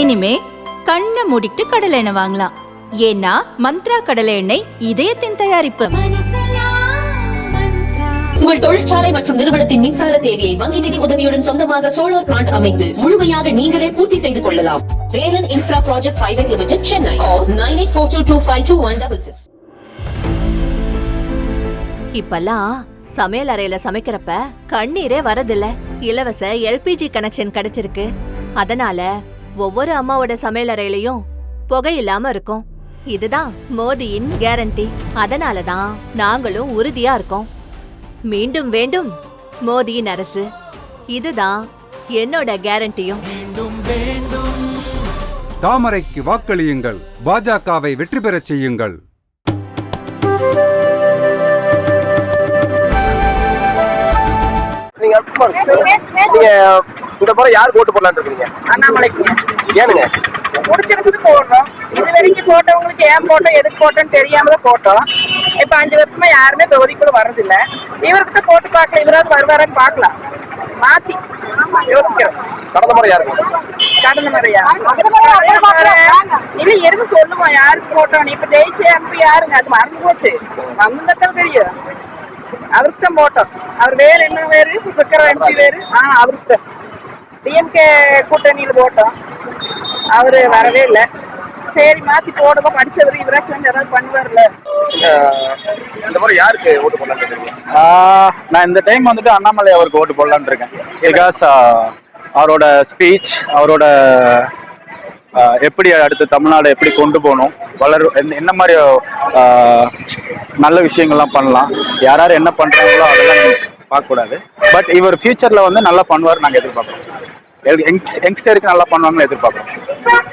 இனிமே கண்ணை மூடிட்டு கடலை எண்ணெய் வாங்கலாம். ஏன்னா மந்த்ரா கடலை எண்ணெய் இதயத்தின் தயாரிப்பு. உங்கள் தொழிற்சாலை மற்றும் நிறுவனத்தின் மின்சார தேவையை வங்கி நிதி உதவியுடன் சொந்தமாக சோலார் பிளான்ட் அமைத்து முழுமையாக நீங்களே பூர்த்தி செய்து கொள்ளலாம். Velan infra project private limited Chennai nine eight four two two five two one double six இப்பெல்லாம் சமையல் அறையில சமைக்கிறப்ப கண்ணீரே வரதில்ல. இலவச எல்பிஜி கனெக்ஷன் கிடைச்சிருக்கு. அதனால ஒவ்வொரு அம்மாவோட சமையல் அறையிலயும் புகை இல்லாம இருக்கும். இதுதான் மோதியின் கேரண்டி. அதனாலதான் நாங்களும் உறுதியா இருக்கோம். மீண்டும் வேண்டும் மோதியின் அரசு. இதுதான் என்னோட கேரண்டியும். தாமரைக்கு வாக்களியுங்கள். பாஜகவை வெற்றி பெறச் செய்யுங்கள். நீங்க இந்த முறை யாருக்கு ஓட்டு போடலாம்னு இருக்கீங்க அண்ணாமலைக்கு. ஏனுங்க? முடிச்சிருக்குது போடுறோம் இது வரைக்கும் போட்டவங்களுக்கு ஏன் போட்டோம் எதுக்கு போட்டோம்னு தெரியாம தான் போட்டோம். இப்ப அஞ்சு வருஷமா யாருமே தொகுதிக்குள்ள வர்றதில்ல. இவருக்கு தான் போட்டு பார்க்கல இவராவது வருவாரான்னு பார்க்கலாம். மாத்தி. யோசிக்கிறோம். கடந்த முறை யாருக்கு கடந்த முறையா? இல்ல எதுக்கு சொல்லுவோம் யாருக்கு போட்டோம்? இப்ப ஜெயிச்சு எம்பி யாருங்க? அது மறந்து போச்சு. வந்ததான் தெரியும். அவருக்கு தான் போட்டோம். அவர் வேற என்ன வேறு விக்ரம் எம்பி வேறு. ஆ அவருக்கு டிஎம்கே கூட்டணியில் போட்டோம். அவரு வரவே இல்லை. சரி மாத்தி போடுவோம். படிச்சவர் இவராச்சும் கொஞ்சம் ஏதாவது பண்ணுவார்ல. இந்த முறை யாருக்கு ஓட்டு ஆஹ் நான் இந்த டைம் வந்துட்டு அண்ணாமலை அவருக்கு ஓட்டு போடலான்னு இருக்கேன். பிகாஸ் அவரோட ஸ்பீச் அவரோட எப்படி அடுத்து தமிழ்நாடு எப்படி கொண்டு போகணும் வளர் என்ன- என்ன மாதிரி நல்ல விஷயங்கள்லாம் பண்ணலாம் யார் யார் என்ன பண்ணுறாங்களோ அதெல்லாம் பார்க்கக்கூடாது. பட் இவர் ஃபியூச்சரில் வந்து நல்லா பண்ணுவார் நாங்கள் எதிர்பார்க்குறோம். யங்ஸ்டருக்கு நல்லா பண்ணுவாங்கன்னு எதிர்பார்க்குறோம்.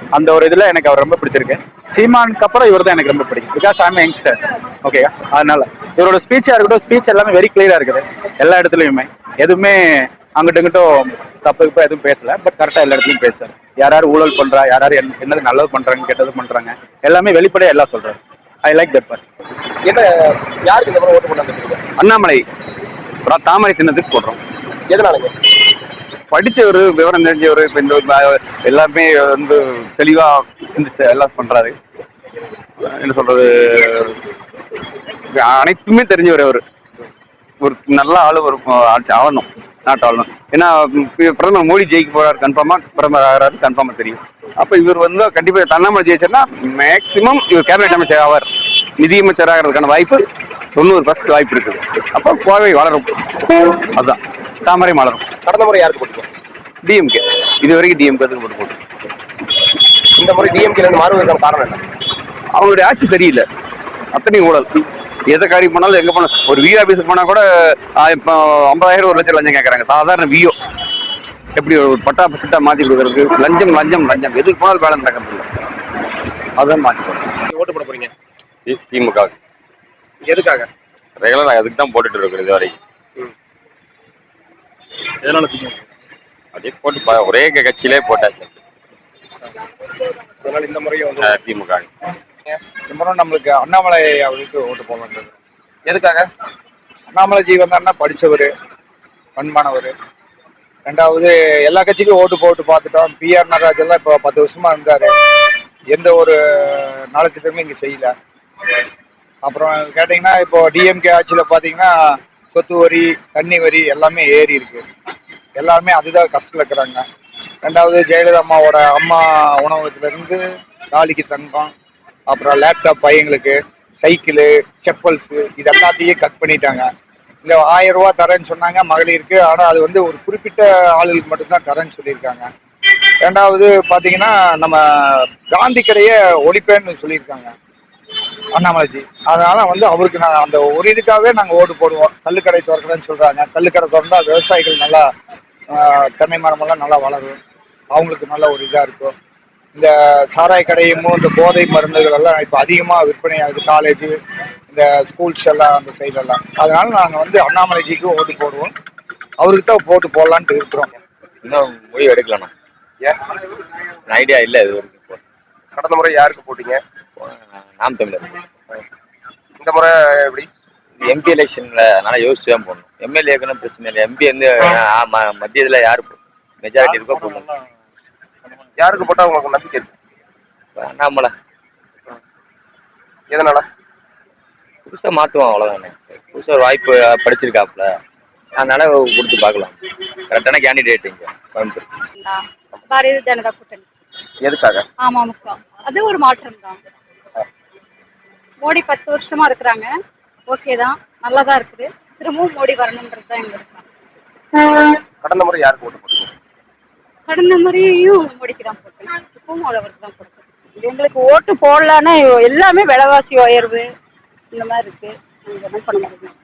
அந்த ஒரு இதில் எனக்கு அவர் ரொம்ப பிடிச்சிருக்கு. சீமானுக்கு அப்புறம் இவர் தான் எனக்கு ரொம்ப பிடிக்கும். பிகாஸ் ஐம் யங்ஸ்டர் ஓகே அதனால. இவரோட ஸ்பீச்சாக இருக்கட்டும் ஸ்பீச் எல்லாமே வெரி கிளியராக இருக்குது. எல்லா இடத்துலையுமே. எதுவுமே அங்கிட்டும் இங்கிட்டும் தப்பு இப்போ எதுவும் பேசல. பட் கரெக்டாக எல்லா இடத்துலையும் பேசுறாரு. யார் யார் ஊழல் பண்ணுறா யார் யார் என்ன- என்னது நல்லது பண்ணுறாங்க கெட்டது பண்ணுறாங்க எல்லாமே வெளிப்படையாக எல்லாம் சொல்கிறாரு ஐ லைக் தட் பர்சன் என்ன யாருக்கு இந்த ஓட்டு இருக்கீங்க அண்ணாமலை. அப்புறம் தாமரை சின்னத்துக்கு போடுறோம். எதனாலங்க? படிச்சவர் விவரம் தெரிஞ்சவர் இப்போ இந்த எல்லாமே வந்து தெளிவாக சிந்திச்சு எல்லாம் பண்ணுறாரு என்ன சொல்றது அனைத்துமே தெரிஞ்சவர் அவர். ஒரு நல்ல ஆளு ஒரு ஆட்சி ஆளணும் நாட்டு ஆளணும் ஏன்னா பிரதமர் மோடி ஜெயிக்க போறாரு கன்ஃபார்மா பிரதமர் ஆகிறாரு கன்ஃபார்மா தெரியும். அப்போ இவர் வந்து கண்டிப்பாக தன்னாமல் ஜெயிச்சர்னா மேக்சிமம் இவர் கேபினெட் அமைச்சர் ஆவார். நிதியமைச்சர் ஆகிறதுக்கான வாய்ப்பு தொண்ணூறு பர்சன்ட் வாய்ப்பு இருக்குது. அப்போ கோவை வளரும். அதுதான் தாமரை மலரும். கடந்த முறை யாருக்கு போட்டீங்க டிஎம்கே இது வரைக்கும் டிஎம்கே போட்டு போட்டு இந்த முறை டிஎம்கே மாறுவதற்கான காரணம் என்ன? அவங்களுடைய ஆட்சி சரியில்லை. அத்தனை ஊழல். எதை காரியம் போனாலும் எங்கே போனாலும் ஒரு விஓ ஆஃபீஸுக்கு போனால் கூட இப்போ ஐம்பதாயிரம் ஒரு லட்சம் லஞ்சம் கேட்குறாங்க சாதாரண விஓ எப்படி ஒரு பட்டா சிட்டா மாற்றி கொடுக்குறதுக்கு? லஞ்சம் லஞ்சம் லஞ்சம். எதுக்கு போனாலும் வேலை நடக்கிறது இல்லை அதுதான் மாற்றி நீங்க ஓட்டு போட போறீங்க. திமுக எதுக்காக? ரெகுலரா அதுக்கு தான் போட்டுட்டு இருக்கோம் இது வரைக்கும். எதனால அப்படியே போட்டு பா- ஒரே கட்சியிலே போட்டாச்சு. அதனால இந்த முறையும் வந்து அஹ் திமுக. அப்புறம் நம்மளுக்கு அண்ணாமலை அவருக்கு ஓட்டு போகலான்றது எதுக்காக? அண்ணாமலைஜி வந்தாருன்னா படித்தவர் பண்பானவர். ரெண்டாவது எல்லா கட்சிக்கும் ஓட்டு போட்டு பார்த்துட்டோம். பிஆர் நடராஜ் எல்லாம் இப்போ பத்து வருஷமா இருந்தார். எந்த ஒரு நலத்திட்டமும் இங்கே செய்யல. அப்புறம் கேட்டிங்கன்னா இப்போ டிஎம்கே ஆட்சியில் பார்த்தீங்கன்னா சொத்து வரி தண்ணி வரி எல்லாமே ஏறி இருக்கு. எல்லாருமே அதுதான் கஷ்டத்தில் இருக்கிறாங்க. ரெண்டாவது ஜெயலலிதா அம்மாவோட அம்மா உணவகத்துலேருந்து தாலிக்கு தங்கம் அப்புறம் லேப்டாப் பையங்களுக்கு சைக்கிளு செப்பல்ஸு இது எல்லாத்தையும் கட் பண்ணிட்டாங்க. இந்த ஆயிரம் ரூபா தரேன்னு சொன்னாங்க மகளிருக்கு. ஆனால் அது வந்து ஒரு குறிப்பிட்ட ஆளுகளுக்கு மட்டும்தான் தரேன்னு சொல்லியிருக்காங்க. ரெண்டாவது பார்த்தீங்கன்னா நம்ம காந்தி கடையை ஒழிப்பேன்னு சொல்லியிருக்காங்க. அண்ணாமலைஜி. அதனால வந்து அவருக்கு நான் அந்த ஒரு இதுக்காகவே நாங்கள் ஓட்டு போடுவோம். கல்லுக்கடை திறக்கிறேன்னு சொல்கிறாங்க கல்லுக்கடை திறந்தா விவசாயிகள் நல்லா தென்னை மரமெல்லாம் நல்லா வளரும். அவங்களுக்கு நல்ல ஒரு இதாக இருக்கும். இந்த சாராய கடையும் இந்த போதை மருந்துகள் எல்லாம் இப்போ அதிகமாக விற்பனை ஆகுது காலேஜ் இந்த ஸ்கூல்ஸ் எல்லாம் அந்த சைடெல்லாம் அதனால நாங்கள் வந்து அண்ணாமலைஜிக்கு ஓட்டு போடுவோம். அவருக்கு தான் போட்டு போடலான்ட்டு இருக்கிறோம். இன்னும் முடிவு எடுக்கலண்ணா. ஏன்? ஐடியா இல்லை இது கடந்த முறை யாருக்கு போட்டீங்க? நாம் தமிழர். இந்த முறை எப்படி? எம்பி எலெக்ஷன்ல அதனால யோசிச்சு தான் போடணும். எம்எல்ஏக்குன்னு பிரச்சனை இல்லை. எம்பி வந்து ஆ, ம- மத்தியத்துல யாரு மெஜாரிட்டி இருக்கோ போடணும். யாருக்கு போட்டா உங்களுக்கு நம்பிக்கை இருக்கு? அண்ணாமலை எதனால? புதுசாக மாற்றுவோம் அவ்வளோதானே புதுசாக ஒரு வாய்ப்பு படிச்சிருக்காப்புல. அதனால கொடுத்து பார்க்கலாம். கரெக்டான கேண்டிடேட் இங்கே கோயம்புத்தூர். பாரதிய ஜனதா கூட்டணி. எதுக்காக? ஆமா முக்கியம். அது ஒரு மாற்றம் தான். மோடி பத்து வருஷமா இருக்கிறாங்க. ஓகே தான். நல்லா தான் இருக்குது. திரும்பவும் மோடி வரணுன்றது தான் எங்க விருப்பம் கடந்த முறை யாருக்கு ஓட்டு போட்டீங்க? கடந்த முறையும் மோடிக்கு தான் போட்டேன். இப்பவும் அவருக்கு தான் போட்டேன். எங்களுக்கு ஓட்டு போடலன்னா எல்லாமே விலைவாசி உயர்வு இந்த மாதிரி இருக்கு. என்ன பண்ண முடியும்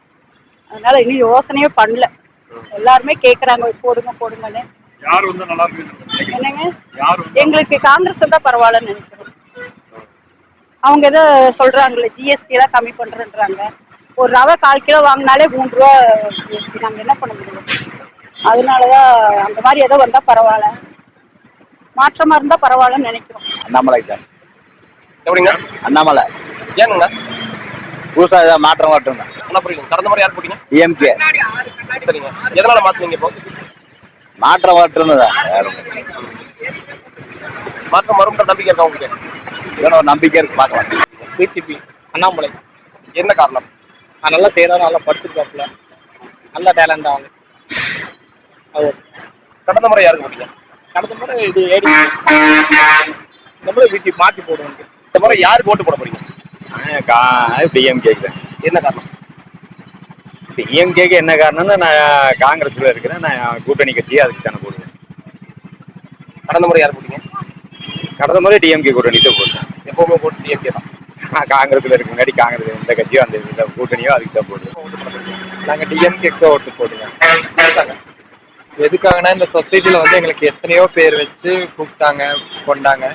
அதனால இன்னும் யோசனையே பண்ணல. எல்லாருமே கேக்குறாங்க போடுங்க போடுங்கன்னு. யார் வந்து நல்லா இருக்கு என்னங்க? யார் எங்களுக்கு காங்கிரஸ் வந்தா பரவாயில்லன்னு நினைக்கிறோம். அவங்க ஏதோ சொல்றாங்களே ஜிஎஸ்டி எல்லாம் கம்மி பண்றேன்றாங்க. ஒரு ரவை கால் கிலோ வாங்கினாலே மூணு ரூபா ஜிஎஸ்டி நாங்க என்ன பண்ண முடியும்? அதனாலதான் அந்த மாதிரி ஏதோ வந்தா பரவாயில்ல. மாற்றமா இருந்தா பரவாயில்லன்னு நினைக்கிறோம். அண்ணாமலை தான் எப்படிங்க? அண்ணாமலை. ஏனுங்க? புதுசாக ஏதாவது மாற்றம் மாற்றம் தான் என்ன புரியுங்க கடந்த முறை யார் போட்டீங்க? டிஎம்கே சரிங்க. எதனால மாத்துவீங்க இப்போ? மாற்றம் மாற்றம் தான். மாற்றம் வரும்ன்ற நம்பிக்கை இருக்கா உங்களுக்கு ஒரு நம்பிக்கை இருக்கு பார்க்கலாம். பிசிபி அண்ணாமலை என்ன காரணம்? நான் நல்லா செய்கிறாரு நல்லா படிச்சிருக்காப்புல. நல்ல டேலண்ட் அவங்க. அவர் கடந்த முறை யாருக்கு போட்டீங்க கடந்த முறை இது ஏடி இந்த முறை வீட்டு மாற்றி போடுவாங்க இந்த முறை யாருக்கு ஓட்டு போட போறீங்க? டிஎம்கேக்கு என்ன காரணம்? டிஎம்கேக்கு என்ன காரணம்னா நான் காங்கிரஸில் இருக்கிறேன் நான் கூட்டணி கட்சி அதுக்கு தானே போடுவேன். கடந்த முறை யார் போட்டீங்க கடந்த முறை டிஎம்கே கூட்டணி தான் போடுவேன் எப்பவுமே போட்டு டிஎம்கே தான். காங்கிரஸில் இருக்க முன்னாடி காங்கிரஸ் இந்த கட்சியோ அந்த இந்த கூட்டணியோ அதுக்கு தான் போடுவேன் நாங்கள் டிஎம்கேக்கு ஓட்டு போடுங்க எதுக்காகனா இந்த சொசைட்டில வந்து எங்களுக்கு எத்தனையோ பேர் வச்சு கூப்பிட்டாங்க கொண்டாங்க.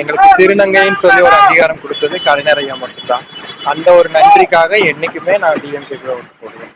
எங்களுக்கு திருநங்கைன்னு சொல்லி ஒரு அங்கீகாரம் கொடுத்தது கலைஞர் ஐயா மட்டும்தான். அந்த ஒரு நன்றிக்காக என்னைக்குமே நான் டிஎம்கேக்கு ஓட்டு போடுவேன்.